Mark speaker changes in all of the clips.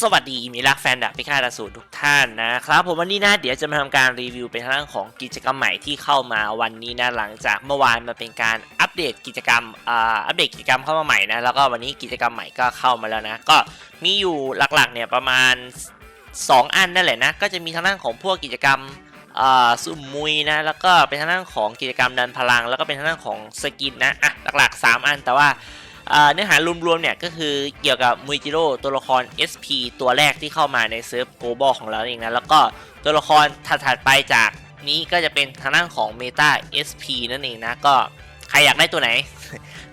Speaker 1: สวัสดีมิรักแฟนดับพิฆาตอสูรทุกท่านนะครับผมวันนี้นะเดี๋ยวจะมาทำการรีวิวเป็นทางด้านของกิจกรรมใหม่ที่เข้ามาวันนี้นะหลังจากเมื่อวานมาเป็นการอัปเดตกิจกรรมอ่าอัปเดตกิจกรรมเข้ามาใหม่นะแล้วก็วันนี้กิจกรรมใหม่ก็เข้ามาแล้วนะ ก็มีอยู่หลักๆเนี่ยประมาณ 2 อันนั่นแหละนะก็จะมีทางด้านของพวกกิจกรรมอ่าสุ่มมุยนะแล้วก็เป็นทางด้านของกิจกรรมดันพลัง แล้วก็เป็นทางด้านของสกินนะอะหลักๆ 3 อันแต่ว่า เนื้อหารวมๆเนี่ยก็คือเกี่ยวกับมุยจิโร่ตัวละคร SP ตัวแรกที่เข้ามาในเซิร์ฟโกลบอลของเราเองนะแล้วก็ตัวละครถัดๆไปจากนี้ก็จะเป็นทางด้านของเมตา SP นั่นเองนะก็ใครอยากได้ตัวไหน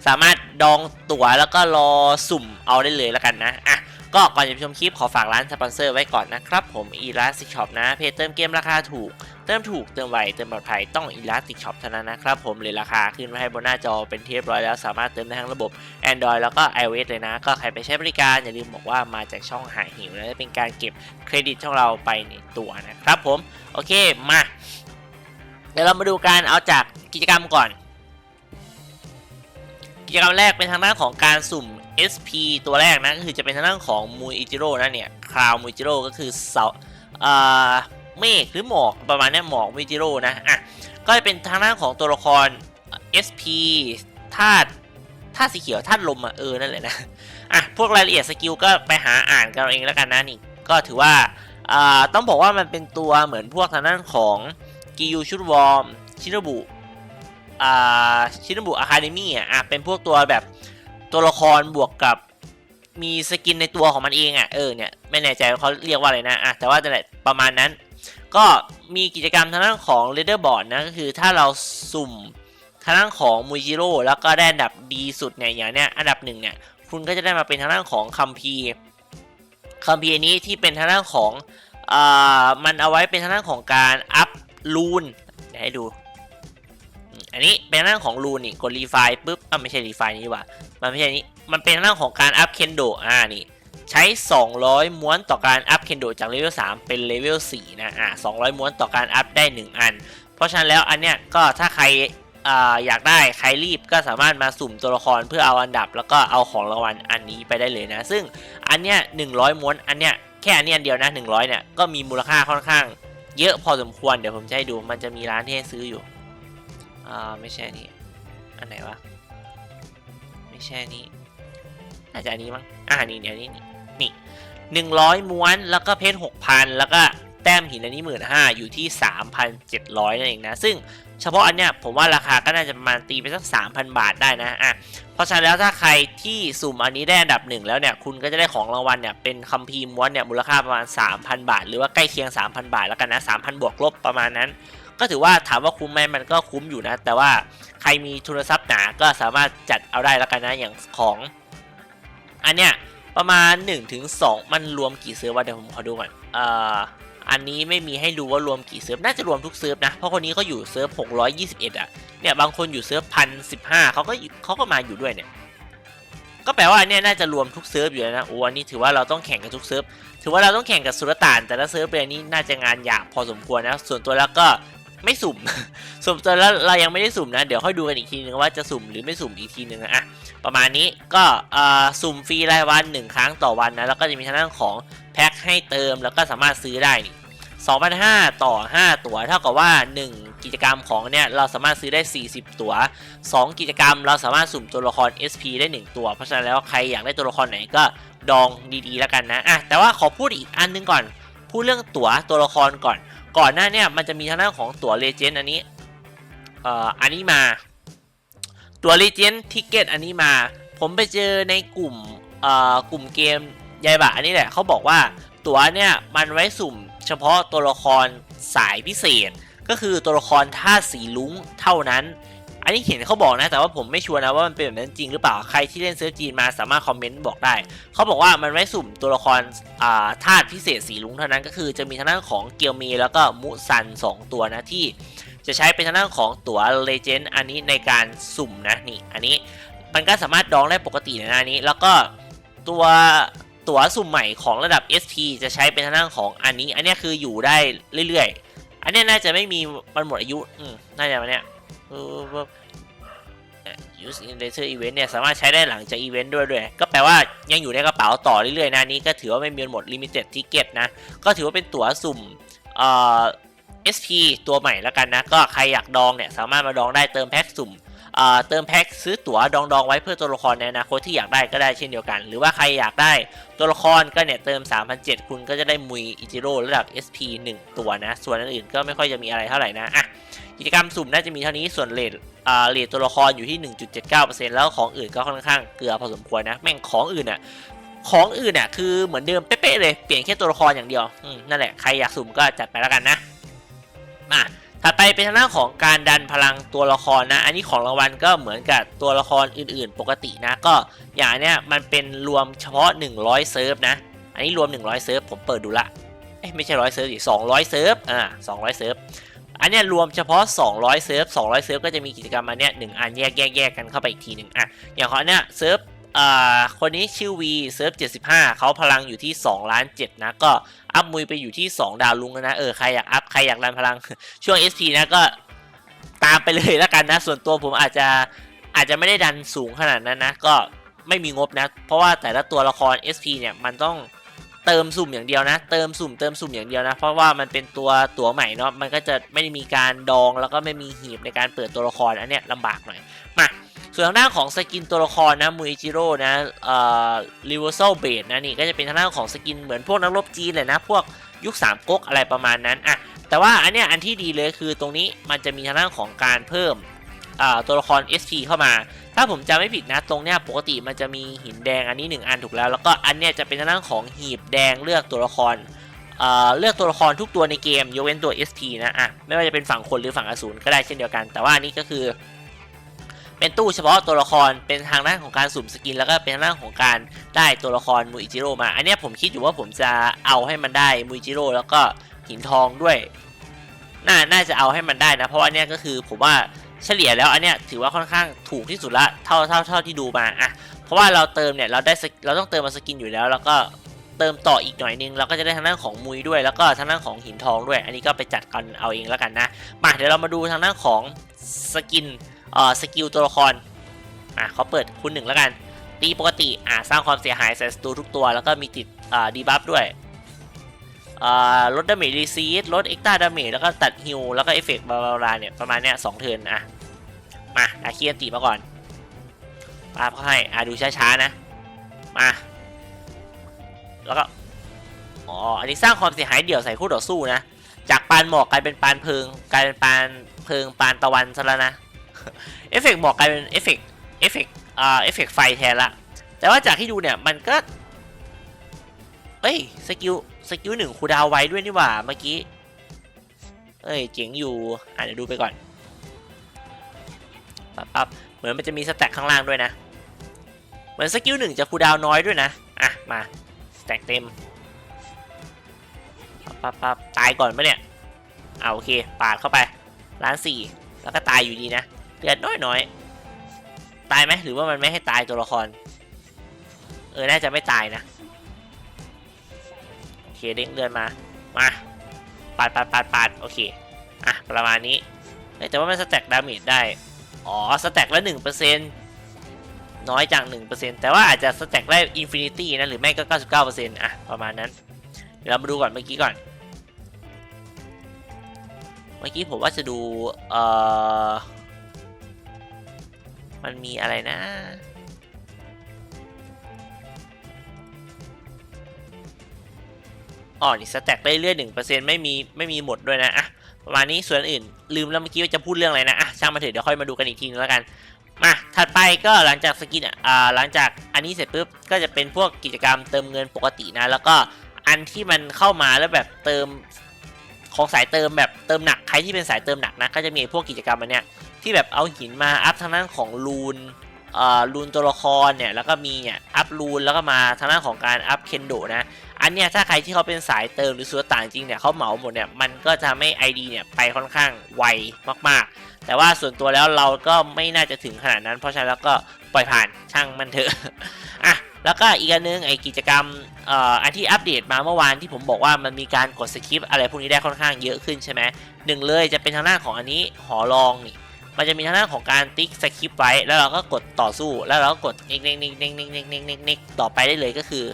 Speaker 1: สามารถดองตั๋วแล้วก็รอสุ่มเอาได้เลยแล้วกันนะอะก็ก่อนจะไปชมคลิปขอฝากร้านสปอนเซอร์ไว้ก่อนนะครับผม Elastic Shop นะเพจเติมเกมราคาถูก เติมถูกเติมไวเติมปลอดภัยต้อง Elastic Shop เท่านั้นนะครับผมเลยราคาขึ้นไว้ให้บนหน้าจอเป็นที่เรียบร้อยแล้วสามารถเติมได้ทั้งระบบ Android แล้วก็ iOS เลยนะ ก็ใครไปใช้บริการอย่าลืมบอกว่ามาจากช่องหาหิวและเป็นการเก็บเครดิตช่องเราไปในตัวนะครับผมโอเคมาเดี๋ยวเรามาดูการเอาจากกิจกรรมก่อน กิจกรรมแรกเป็นทางด้านของการสุ่ม SP ตัวแรกนะก็คือจะเป็นทางด้านของมูอิจิโร่นะเนี่ยคราวมูอิจิโร่ก็คือเสาอ่า เมฆหรือหมอกประมาณนี้หมอกมูอิจิโร่นะอะก็จะเป็นทางด้านของตัวละคร SP ธาตุธาตุสีเขียวธาตุลมอะเออนั่นแหละนะอะพวกรายละเอียดสกิลก็ไปหาอ่านกันเองแล้วกันนะนี่ก็ถือว่าอ่าต้องบอกว่ามันเป็นตัวเหมือนพวกทางด้านของกิยูชุดวอร์มชินบุอ่าชินบุอะคาเดมี่อะอะเป็นพวกตัวแบบตัวละครบวกกับมีสกินในตัวของมันเองอะเออเนี่ยไม่แน่ใจเขาเรียกว่าอะไรนะอะแต่ว่าแต่นแหละประมาณนั้น ก็มีกิจกรรมทางด้านของ Leaderboard นะก็คือถ้าเราสุ่มทางด้านของมูจิโร่แล้วก็ได้อันดับดีสุดเนี่ยอย่างเนี้ยอันดับหนึ่งเนี่ยคุณก็จะได้มาเป็นทางด้านของคัมภีร์คัมภีร์นี้ที่เป็นทางด้านของอ่ามันเอาไว้เป็นทางด้านของการอัพลูนเดี๋ยวให้ดู อันนี้เป็นเรื่องของรูนนี่กดรีไฟล์ปุ๊บอะไม่ใช่รีไฟล์นี้ดีกว่า มันไม่ใช่นี้ มันเป็นเรื่องของการอัพเคนโดอ่านี่ ใช้ 200 ม้วนต่อการอัพเคนโดจากเลเวล3เป็นเลเวล4นะอ่า200 ม้วนต่อการอัพได้ 1 อัน เพราะฉะนั้นแล้วอันเนี้ยก็ถ้าใครออยากได้ใครรีบก็สามารถมาสุ่มตัวละครเพื่อเอาอันดับ แล้วก็เอาของรางวัลอันนี้ไปได้เลยนะ ซึ่งอันเนี้ย100 ม้วนอันเนี้ยแค่อันเนี้ยเดียวนะ 100 เนี่ยก็มีมูลค่าค่อนข้าง เยอะพอสมควรเดี๋ยวผมจะให้ดูมันจะมีร้านที่ให้ซื้ออยู่อ่าไม่ใช่นี่อันไหนวะไม่ใช่นี่ น่าจะอันนี้มั้งอ่านี่เดี๋ยวนี้นี่นี่หนึ่งร้อยม้วนแล้วก็เพชรหกพันแล้วก็แต้มหินอันนี้หมื่นห้าอยู่ที่สามพันเจ็ดร้อยนั่นเองนะซึ่งเฉพาะอันเนี้ยผมว่าราคาก็น่าจะประมาณตีไปสักสามพันบาทได้นะอะเพราะฉะนั้นแล้วถ้าใครที่สุ่มอันนี้ได้อันดับหนึ่งแล้วเนี่ยคุณก็จะได้ของรางวัลเนี่ยเป็นคัมภีร์ม้วนเนี่ยมูลค่าประมาณ 3,000 บาท หรือว่าใกล้เคียง 3,000 บาทแล้วกันนะ 3,000 บวกลบประมาณนั้น ก็ถือว่าถามว่าคุ้มไหมมันก็คุ้มอยู่นะ แต่ว่าใครมีทุนทรัพย์หนาก็สามารถจัดเอาได้แล้วกันนะอย่างของ อันเนี้ยประมาณ 1-2 มันรวมกี่เซิร์ฟวะเดี๋ยวผมขอดูก่อนเอ่ออันนี้ไม่มีให้ดูว่ารวมกี่เซิร์ฟ น่าจะรวมทุกเซิร์ฟนะ เพราะคนนี้เขาอยู่เซิร์ฟ 621 อะ เนี่ยบางคนอยู่เซิร์ฟพันสิบห้าเขาก็เขาก็มาอยู่ด้วยเนี่ย ก็แปลว่าอันเนี่ยน่าจะรวมทุกเซิร์ฟอยู่แล้วนะ โอ้อันนี้ถือว่าเราต้องแข่งกับทุกเซิร์ฟ ถือว่าเราต้องแข่งกับสุลต่าน แต่ละเซิร์ฟเลยนี้น่าจะงานหยาบพอสมควรนะ ส่วนตัวแล้วก็ ไม่สุ่มส่วนแล้วเรายังไม่ได้สุ่มนะ เดี๋ยวค่อยดูกันอีกทีนึงว่าจะสุ่มหรือไม่สุ่มอีกทีนึงนะอะประมาณนี้ก็เออสุ่มฟรีรายวันหนึ่งครั้งต่อวันนะแล้วก็จะมีทางด้านของแพ็คให้เติมแล้วก็สามารถซื้อได้นี่2,500 ต่อ 5 ตัวเท่ากับว่า 1 กิจกรรมของเนี่ยเราสามารถซื้อได้ 40 ตัว2 กิจกรรมเราสามารถสุ่มตัวละคร SP ได้ 1 ตัว เพราะฉะนั้นแล้วใครอยากได้ตัวละครไหนก็ดองดีๆแล้วกันนะอะแต่ว่าขอพูดอีกอันนึงก่อน พูดเรื่องตั๋วตัวละครก่อน ก่อนหน้าเนี่ยมันจะมีทางด้านของตั๋วเลเจนด์อันนี้เอ่ออันนี้มา ตั๋วเลเจนด์ทิเก็ตอันนี้มา ผมไปเจอในกลุ่มเอ่อกลุ่มเกมยายบะอันนี้แหละเขาบอกว่าตั๋วเนี่ยมันไว้สุ่มเฉพาะตัวละครสายพิเศษ ก็คือตัวละครท่าสีลุ้งเท่านั้น อันนี้เห็นเขาบอกนะ แต่ว่าผมไม่ชัวร์นะว่ามันเป็นแบบนั้นจริงหรือเปล่า ใครที่เล่นเซิร์ฟจีนมาสามารถคอมเมนต์บอกได้ เขาบอกว่ามันไว้สุ่มตัวละครอ่าธาตุพิเศษสีลุงเท่านั้นก็คือจะมีทางด้านของเกียวมีแล้วก็มุซัน 2 ตัวนะที่จะใช้เป็นทางด้านของตั๋วเลเจนด์อันนี้ในการสุ่มนะนี่อันนี้มันก็สามารถดองได้ปกติในะอันนี้ แล้วก็ตัวตั๋วสุ่มใหม่ของระดับ SP จะใช้เป็นทางด้านของอันนี้ อันนี้คืออยู่ได้เรื่อยๆ อันนี้น่าจะไม่มีมันหมดอายุ อืม น่าจะมันเนี้ย use in later event เนี่ย สามารถใช้ได้หลังจากอีเวนต์ด้วยด้วย ก็แปลว่ายังอยู่ในกระเป๋าต่อเรื่อยๆนะนนี้ก็ถือว่าไม่มีหมด limited ticket นะ ก็ถือว่าเป็นตั๋วสุ่มเอ่อ SP ตัวใหม่แล้วกันนะ ก็ใครอยากดองเนี่ย สามารถมาดองได้เติมแพ็กสุ่ม เติมแพ็กซื้อตั๋วดองดองๆไว้เพื่อตัวละครในอนาคตที่อยากได้ก็ได้เช่นเดียวกัน หรือว่าใครอยากได้ตัวละครก็เนี่ยเติม 3,007 คุณก็จะได้มุยอิจิโร่ระดับ SP 1 ตัวนะ ส่วนอื่นก็ไม่ค่อยจะมีอะไรเท่าไหร่นะอะกิจกรรมสุ่มน่าจะมีเท่านี้ส่วนเลทอ่าเลทตัวละครอยู่ที่ 1.79%แล้วของอื่นก็ค่อนข้างเกลือพอสมควรนะแม่งของอื่นอะของอื่นอะคือเหมือนเดิมเป๊ะๆเลยเปลี่ยนแค่ตัวละครอย่างเดียวนั่นแหละใครอยากสุ่มก็จัดไปแล้วกันนะมา ถัดไปเป็นทางด้านของการดันพลังตัวละครนะ อันนี้ของรางวัลก็เหมือนกับตัวละครอื่นๆ ปกตินะ ก็อย่างเนี้ยมันเป็นรวมเฉพาะ 100 เซิร์ฟนะ อันนี้รวม 100 เซิร์ฟผมเปิดดูละเอ้ยไม่ใช่ร้อยเซิร์ฟดิ200เซิร์ฟอ่า200เซิร์ฟอันเนี้ยรวมเฉพาะ 200 เซิร์ฟ 200 เซิร์ฟก็จะมีกิจกรรมอันเนี้ยหนึ่งอันแยกแยกแยกกันเข้าไปอีกทีหนึ่งอะอย่างของอันเนี้ยเซิร์ฟ อ่าคนนี้ชื่อ V เซิร์ฟ75เขาพลังอยู่ที่2ล้าน7นะก็อัพมุยไปอยู่ที่ 2 ดาวลุงแล้วนะเออใครอยากอัพใครอยากดันพลังช่วง SP นะก็ตามไปเลยแล้วกันนะ ส่วนตัวผมอาจจะอาจจะไม่ได้ดันสูงขนาดนั้นนะ ก็ไม่มีงบนะ เพราะว่าแต่ละตัวละคร SP เนี่ยมันต้องเติมสุ่มอย่างเดียวนะ เติมสุ่มเติมสุ่มอย่างเดียวนะ เพราะว่ามันเป็นตัวตัวใหม่เนาะมันก็จะไม่ได้มีการดองแล้วก็ไม่มีหีบในการเปิดตัวละครอันเนี้ยลำบากหน่อยมา ส่วนทางด้านของสกินตัวละครนะมูอิจิโร่นะเอ่อรีเวอร์ซลเบดนะนี่ก็จะเป็นทางด้านของสกินเหมือนพวกนักรบจีนเลยนะ พวกยุค3ก๊กอะไรประมาณนั้นอะแต่ว่าอันเนี้ยอันที่ดีเลยคือตรงนี้มันจะมีทางด้านของการเพิ่มอ่าตัวละคร SP เข้ามา ถ้าผมจำไม่ผิดนะ ตรงเนี้ยปกติมันจะมีหินแดงอันนี้ 1 อันถูกแล้ว แล้วก็อันเนี้ยจะเป็นทางด้านของหีบแดงเลือกตัวละครเอ่อเลือกตัวละครทุกตัวในเกมยกเว้นตัว SP นะอะไม่ว่าจะเป็นฝั่งคนหรือฝั่งอสูรก็ได้เช่นเดียวกัน แต่ว่าอันนี้ก็คือ เป็นตู้เฉพาะตัวละครเป็นทางด้านของการสุ่มสกิน แล้วก็เป็นทางด้านของการได้ตัวละครมูอิจิโร่มา อันนี้ผมคิดอยู่ว่าผมจะเอาให้มันได้มูอิจิโร่แล้วก็หินทองด้วยน่าน่าจะเอาให้มันได้นะ เพราะว่าอันเนี้ยก็คือผมว่าเฉลี่ยแล้วอันเนี้ยถือว่าค่อนข้างถูกที่สุดละเท่าเท่าเท่าที่ดูมาอะเพราะว่าเราเติมเนี่ยเราได้เราต้องเติมมาสกินอยู่แล้ว แล้วก็เติมต่ออีกหน่อยนึงเราก็จะได้ทางด้านของมุยด้วย แล้วก็ทางด้านของหินทองด้วย อันนี้ก็ไปจัดกันเอาเองแล้วกันนะมาเดี๋ยวเรามาดูทางด้านของสกิน สกิลตัวละครอะเขาเปิดคุณหนึ่งแล้วกัน ตีปกติอะสร้างความเสียหายใส่ศัตรูทุกตัว แล้วก็มีติดอ่าดีบัฟด้วยอ่าลดดาเมจรีซีดลดเอ็กต้าดาเมจแล้วก็ตัดฮิลแล้วก็เอฟเฟกต์บาบาเนี่ยประมาณเนี้ยสองเทิร์นอะมาอาเคียนตีมาก่อนปาบเขาให้อะดูช้าๆนะมาแล้วก็อ๋ออันนี้สร้างความเสียหายเดี่ยวใส่คู่ต่อสู้นะจากปานหมอกกลายเป็นปานเพลิงกลายเป็นปานเพลิงปานตะวันซะแล้วนะ เอฟเฟกต์หมอกกลายเป็นเอฟเฟกต์เอฟเฟกต์อ่าเอฟเฟกไฟแทนละ แต่ว่าจากที่ดูเนี่ยมันก็เอ้ยสกิลสกิลหนึ่งคูดาวไว้ด้วยนี่หว่าเมื่อกี้เอ้ยเจ๋งอยู่อะเดี๋ยวดูไปก่อนปั๊บปั๊บเหมือนมันจะมีสแต็กข้างล่างด้วยนะ เหมือนสกิลหนึ่งจะคูดาวน้อยด้วยนะ อะ มาสแต็กเต็มปั๊บปั๊บปั๊บตายก่อนปะเนี่ยอ่าโอเค ปาดเข้าไปล้านสี่แล้วก็ตายอยู่ดีนะ ลือดน้อยน้อยๆตายไหมหรือว่ามันไม่ให้ตายตัวละคร เออ น่าจะไม่ตายนะ โอเคเด้งเลือดมา มาปาดปาดปาดปาดโอเค อะ ประมาณนี้ แต่ว่ามันสแต็กดาเมจได้ อ๋อ สแต็กละหนึ่งเปอร์เซ็นต์น้อยจังหนึ่งเปอร์เซ็นต์แต่ว่าอาจจะสแต็กได้อินฟินิตี้นะ หรือไม่ก็เก้าสิบเก้าเปอร์เซ็นต์อะ ประมาณนั้นเดี๋ยวเรามาดูก่อนเมื่อกี้ก่อน เมื่อกี้ผมว่าจะดู เอ่อ มันมีอะไรนะ อ๋อ นี่สแต็กได้เรื่อยหนึ่งเปอร์เซ็นต์ไม่มีไม่มีหมดด้วยนะอะประมาณนี้ส่วนอื่น ลืมแล้วเมื่อกี้ว่าจะพูดเรื่องอะไรนะอะช่างมาเถอะเดี๋ยวค่อยมาดูกันอีกทีนึงแล้วกัน มา ถัดไปก็หลังจากสกินอ่าหลังจากอันนี้เสร็จปุ๊บก็จะเป็นพวกกิจกรรมเติมเงินปกตินะ แล้วก็อันที่มันเข้ามาแล้วแบบเติมของสายเติมแบบเติมหนักใครที่เป็นสายเติมหนักนะก็จะมีพวกกิจกรรมอันเนี้ย ที่แบบเอาหินมาอัพทางด้านของรูนอ่อรูนตัวละครเนี่ยแล้วก็มีเนี่ยอัพรูนแล้วก็มาทางด้านของการอัพเคนโดนะอันเนี้ยถ้าใครที่เขาเป็นสายเติมหรือสุดต่างจริงเนี่ยเขาเหมาหมดเนี่ยมันก็จะไม่ ID เนี่ยไปค่อนข้างไวมากๆ แต่ว่าส่วนตัวแล้วเราก็ไม่น่าจะถึงขนาดนั้น เพราะฉะนั้นแล้วก็ปล่อยผ่านช่างมันเถอะอะแล้วก็อีกอันนึงไอกิจกรรมอันที่อัปเดตมาเมื่อวานที่ผมบอกว่ามันมีการกดสคริปต์อะไรพวกนี้ได้ค่อนข้างเยอะขึ้นใช่ไหมหนึ่งเลยจะเป็นทางด้านของอันนี้หอรองนี่ มันจะมีทางด้านของการติ๊กสคริปไว้ แล้วเราก็กดต่อสู้ แล้วเราก็กดนิกนิกนิกนิกนิกนิกนิกนิกนิกต่อไปได้เลยก็คือ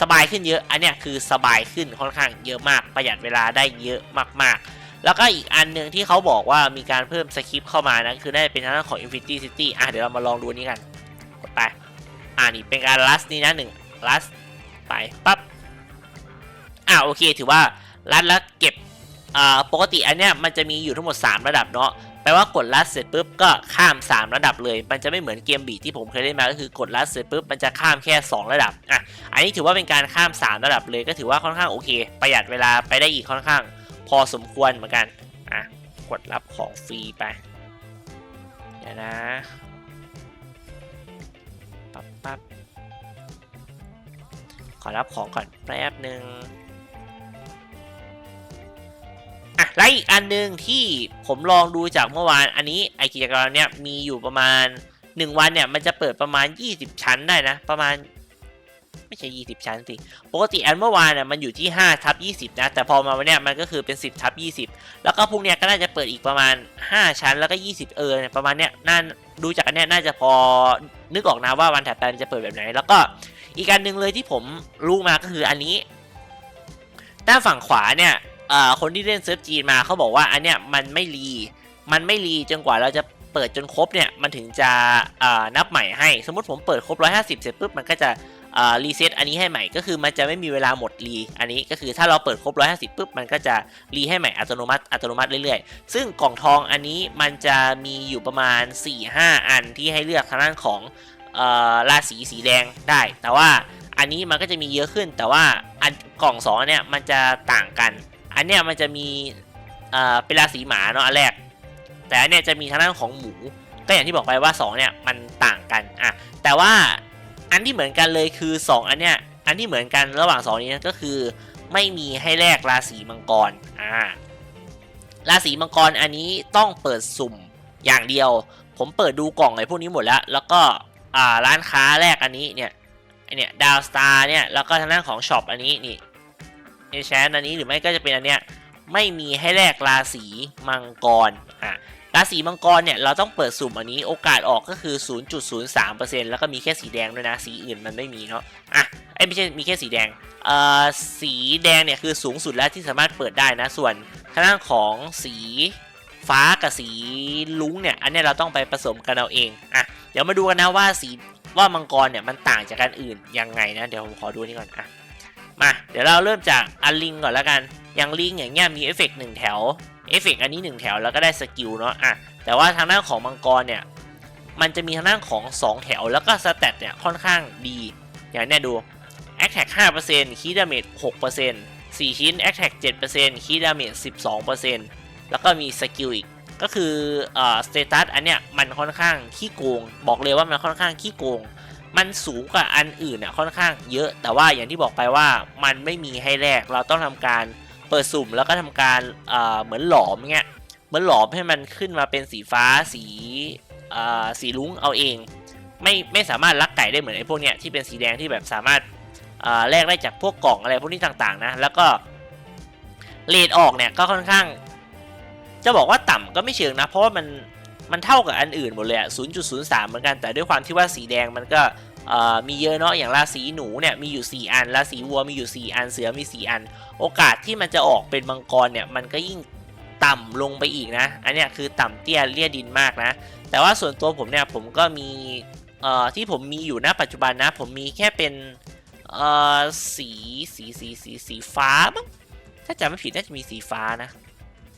Speaker 1: สบายขึ้นเยอะ อันเนี้ยคือสบายขึ้นค่อนข้างเยอะมาก ประหยัดเวลาได้เยอะมากๆ แล้วก็อีกอันหนึ่งที่เขาบอกว่ามีการเพิ่มสคริปเข้ามานะคือได้เป็นทางด้านของ Infinity City อะเดี๋ยวเรามาลองดูนี้กัน กดไป อ่านี่เป็นการลัสนี่นะหนึ่งลัสไปปั๊บ อ่าโอเค ถือว่าลัดแล้วเก็บ อ่า ปกติอันเนี้ยมันจะมีอยู่ทั้งหมด 3 ระดับเนาะ ลว่ากดลัดเสร็จปุ๊บก็ข้าม 3 ระดับเลย มันจะไม่เหมือนเกมบีที่ผมเคยเล่นมาก็คือกดลัดเสร็จปุ๊บมันจะข้ามแค่ 2 ระดับอะอันนี้ถือว่าเป็นการข้าม 3 ระดับเลยก็ถือว่าค่อนข้างโอเค ประหยัดเวลาไปได้อีกค่อนข้าง พอสมควรเหมือนกันอะกดรับของฟรีไปเดี๋ยวนะปั๊บปั๊บขอรับของก่อนแป๊บหนึ่ง อะและอีกอันหนึ่งที่ผมลองดูจากเมื่อวานอันนี้ไอกิจกรรมเนี้ยมีอยู่ประมาณ 1 วันเนี่ยมันจะเปิดประมาณ 20 ชั้นได้นะ ประมาณไม่ใช่ 20 ชั้นสิ ปกติอันเมื่อวานเนี่ยมันอยู่ที่5ทับ20 นะ แต่พอมาวันเนี้ยมันก็คือเป็น 10ทับ20 แล้วก็พรุ่งเนี้ยก็น่าจะเปิดอีกประมาณ 5 ชั้นแล้วก็ 20 เออเนี่ยประมาณเนี้ยน่าดูจากอันเนี้ยน่าจะพอนึกออกนะว่าวันถัดไปมันจะเปิดแบบไหน แล้วก็อีกอันหนึ่งเลยที่ผมรู้มาก็คืออันนี้ด้านฝั่งขวาเนี่ย อ่อคนที่เล่นเซิร์ฟจีนมาเขาบอกว่าอันเนี้ยมันไม่รีมันไม่รีจนกว่าเราจะเปิดจนครบเนี่ยมันถึงจะอ่อนับใหม่ให้ สมมติผมเปิดครบ 150 เสร็จปุ๊บมันก็จะอ่อรีเซ็ตอันนี้ให้ใหม่ก็คือมันจะไม่มีเวลาหมดรีอันนี้ก็คือถ้าเราเปิดครบ 150ปุ๊บมันก็จะรีให้ใหม่อัตโนมัติอัตโนมัติเรื่อยๆ ซึ่งกล่องทองอันนี้มันจะมีอยู่ประมาณ 4-5 อันที่ให้เลือกทางด้านของอราศีสีแดงได้ แต่ว่าอันนี้มันก็จะมีเยอะขึ้นแต่ว่าอันกล่องสองอันเนี่ยมันจะต่างกัน อันเนี้ยมันจะมีอ่อเป็นราศีหมาเนาะอันแรก แต่อันเนี้ยจะมีทางด้านของหมู ก็อย่างที่บอกไปว่า 2 เนี่ยมันต่างกันอะแต่ว่าอันที่เหมือนกันเลยคือ 2 อันเนี้ยอันที่เหมือนกันระหว่าง 2 นี้นะก็คือ ไม่มีให้แลกราศีมังกรอ่าราศีมังกรอันนี้ต้องเปิดสุ่มอย่างเดียว ผมเปิดดูกล่องไอ้พวกนี้หมดแล้ว แล้วก็อ่าร้านค้าแรกอันนี้เนี่ยเนี่ยดาวสตาร์เนี่ยแล้วก็ทางด้านของช็อปอันนี้นี่ เอชนอันนี้หรือไม่ก็จะเป็นอันเนี้ยไม่มีให้แลกราศีมังกรอะราศีมังกรเนี่ยเราต้องเปิดสุ่มอันนี้โอกาสออกก็คือ 0.03%แล้วก็มีแค่สีแดงด้วยนะ สีอื่นมันไม่มีเนาะอะไอ้ไม่ใช่มีแค่สีแดงเอ่อสีแดงเนี่ยคือสูงสุดแล้วที่สามารถเปิดได้นะ ส่วนทางด้านของสีฟ้ากับสีลุ้งเนี่ยอันเนี้ยเราต้องไปผสมกันเอาเองอะเดี๋ยวมาดูกันนะว่าสีว่ามังกรเนี่ยมันต่างจากกันอื่นยังไงนะเดี๋ยวผมขอดูนี่ก่อนอะ มาเดี๋ยวเราเริ่มจากอันลิงก่อนแล้วกันอย่างลิงอย่างเงี้ยมีเอฟเฟกต์หนึ่งแถวเอฟเฟกต์อันนี้ 1 แถวแล้วก็ได้สกิลเนาะอะแต่ว่าทางด้านของมังกรเนี่ยมันจะมีทางด้านของ 2 แถวแล้วก็สเตตเนี่ยค่อนข้างดี อย่างเนี้ยดู a t t a c k 5%คีดาเมจ6% 4 ชิ้น a t t a c k 7%คีดาเมจ12%แล้วก็มีสกิลอีก ก็คือเอ่อสเตตัสอันเนี้ยมันค่อนข้างขี้โกง บอกเลยว่ามันค่อนข้างขี้โกง มันสูงกว่าอันอื่นอะค่อนข้างเยอะ แต่ว่าอย่างที่บอกไปว่ามันไม่มีให้แลกเราต้องทำการเปิดสุ่มแล้วก็ทำการเหมือนหลอมเงี้ยเหมือนหลอมให้มันขึ้นมาเป็นสีฟ้าสีสีลุ้งเอาเอง ไม่ไม่สามารถลักไก่ได้เหมือนไอ้พวกเนี้ยที่เป็นสีแดงที่แบบสามารถแลกได้จากพวกกล่องอะไรพวกนี้ต่างๆนะแล้วก็เลดออกเนี่ยก็ค่อนข้าง จะบอกว่าต่ำก็ไม่เชิงนะ เพราะว่ามัน มันเท่ากับอันอื่นหมดเลยอะ0.03 เหมือนกัน แต่ด้วยความที่ว่าสีแดงมันก็มีเยอะเนาะ อย่างราศีหนูเนี่ยมีอยู่ 4 อัน ราศีวัวมีอยู่ 4 อัน เสือมี 4 อัน โอกาสที่มันจะออกเป็นมังกรเนี่ย มันก็ยิ่งต่ำลงไปอีกนะ อันเนี้ยคือต่ำเตี้ยเลี่ยดินมากนะ แต่ว่าส่วนตัวผมเนี่ยผมก็มีที่ผมมีอยู่ณปัจจุบันนะ ผมมีแค่เป็นสีสีสีสีสีฟ้ามั้ง ถ้าจำไม่ผิดน่าจะมีสีฟ้านะ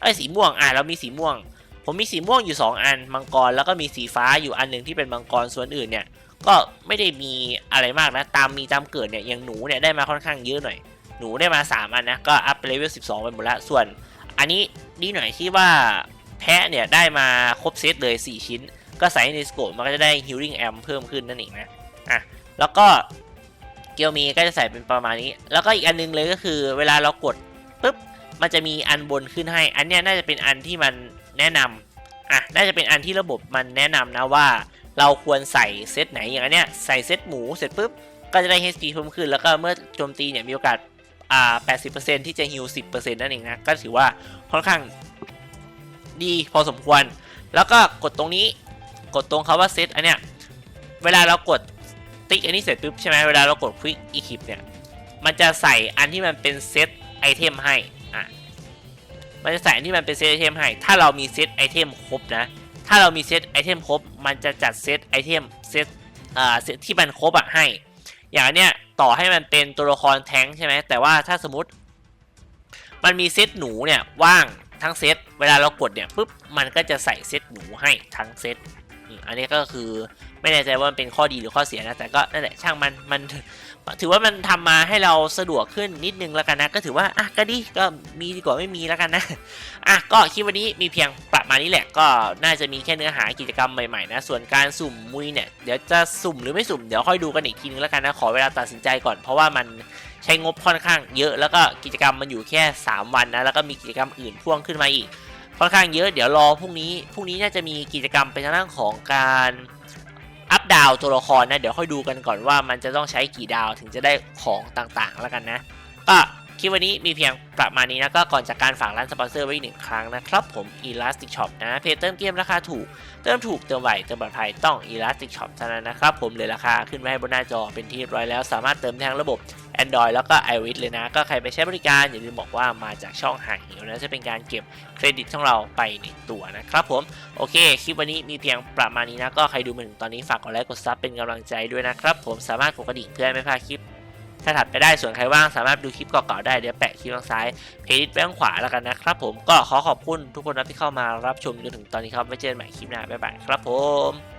Speaker 1: ไอ้สีม่วง อะเรามีสีม่วง ผมมีสีม่วงอยู่ 2 อันมังกรแล้วก็มีสีฟ้าอยู่อันหนึ่งที่เป็นมังกรส่วนอื่นเนี่ย ก็ไม่ได้มีอะไรมากนะ ตามมีตามเกิดเนี่ยอย่างหนูเนี่ยได้มาค่อนข้างเยอะหน่อย หนูได้มา 3 อันนะ ก็อัพเลเวล12 ไปหมดล้วส่วน อันนี้ดีหน่อยที่ว่าแพะเนี่ยได้มาครบเซตเลย 4 ชิ้น ก็ใส่ในสโคปมันก็จะได้ healing amp เพิ่มขึ้นนั่นเองนะอะแล้วก็เกียวมีก็จะใส่เป็นประมาณนี้ แล้วก็อีกอันนึงเลยก็คือ เวลาเรากดปุ๊บมันจะมีอันบนขึ้นให้ อันเนี้ยน่าจะเป็นอันที่มัน แนะนำอะน่าจะเป็นอันที่ระบบมันแนะนำนะว่า เราควรใส่เซตไหนอย่างเนี้ยใส่เซตหมูเสร็จปุ๊บก็จะได้ HP เพิ่มขึ้น แล้วก็เมื่อโจมตีเนี่ยมีโอกาสอ่า80%ที่จะฮิล10%นั่นเองนะ ก็ถือว่าค่อนข้างดีพอสมควร แล้วก็กดตรงนี้กดตรงคาว่าเซตอันเนี้ยเวลาเรากดติ๊กอันนี้เสร็จปุ๊บใช่ไหมเวลาเรากด Quick Equip เนี่ยมันจะใส่อันที่มันเป็นเซตไอเทมให้ มันจะใส่ที่มันเป็นเซตไอเทมให้ ถ้าเรามีเซตไอเทมครบนะ ถ้าเรามีเซตไอเทมครบ มันจะจัดเซตไอเทมเซตอ่าเซตที่มันครบอะให้ อย่างนเนี้ยต่อให้มันเป็นตัวละครแท้งใช่ไหมแต่ว่าถ้าสมมติ มันมีเซตหนูเนี่ยว่างทั้งเซต เวลาเรากดเนี่ยปุ๊บ มันก็จะใส่เซตหนูให้ทั้งเซต อันนี้ก็คือไม่แน่ใจว่ามันเป็นข้อดีหรือข้อเสียนะ แต่ก็นั่นแหละช่างมัน มัน ถือว่ามันทำมาให้เราสะดวกขึ้นนิดนึงแล้วกันนะ ก็ถือว่าอะก็ดีก็มีดีกว่าไม่มีแล้วกันนะอะก็คลิปวันนี้มีเพียงประมาณนี้แหละ ก็น่าจะมีแค่เนื้อหากิจกรรมใหม่ๆนะส่วนการสุ่มมุยเนี่ยเดี๋ยวจะสุ่มหรือไม่สุ่มเดี๋ยวค่อยดูกันอีกทีนึงแล้วกันนะขอเวลาตัดสินใจก่อนเพราะว่ามันใช้งบค่อนข้างเยอะแล้วก็กิจกรรมมันอยู่แค่ 3 วันนะแล้วก็มีกิจกรรมอื่นพ่วงขึ้นมาอีกค่อนข้างเยอะเดี๋ยวรอพรุ่งนี้พรุ่งนี้น่าจะมีกิจกรรมเป็นทางด้านของการ อัพดาวตัวละครนะ เดี๋ยวค่อยดูกันก่อนว่ามันจะต้องใช้กี่ดาวถึงจะได้ของต่างๆ แล้วกันนะ ก็คลิปวันนี้มีเพียงประมาณนี้นะ ก็ก่อนจากการฝากร้านสปอนเซอร์ไว้อีกหนึ่งครั้งนะครับ ผม Elastic Shop นะ เพจเติมเกมราคาถูก เติมถูก เติมไหวเติมปลอดภัยต้อง Elastic Shop เท่านั้นนะครับ ผมเลยราคาขึ้นไว้ให้บนหน้าจอเป็นที่เรียบร้อยแล้ว สามารถเติมทางระบบ Android แล้วก็ iOS เลยนะ ก็ใครไปใช้บริการอย่าลืมบอกว่ามาจากช่องห่างหิวนะ จะเป็นการเก็บเครดิตของเราไปในตัวนะครับผม โอเค คลิปวันนี้มีเพียงประมาณนี้นะ ก็ใครดูมาถึงตอนนี้ฝากกดไลค์กดซับเป็นกำลังใจด้วยนะครับผมสามารถกดกระดิ่งเพื่อไม่พลาดคลิปถ้าถัดไปได้ส่วนใครว่างสามารถดูคลิปเก่าๆได้ เดี๋ยวแปะคลิปทางซ้ายเพจไว้ข้างขวาแล้วกันนะครับผมก็ขอขอบคุณทุกคนนะที่เข้ามารับชมจนถึงตอนนี้ครับไว้เจอกันใหม่คลิปหน้าบ๊ายบายครับผม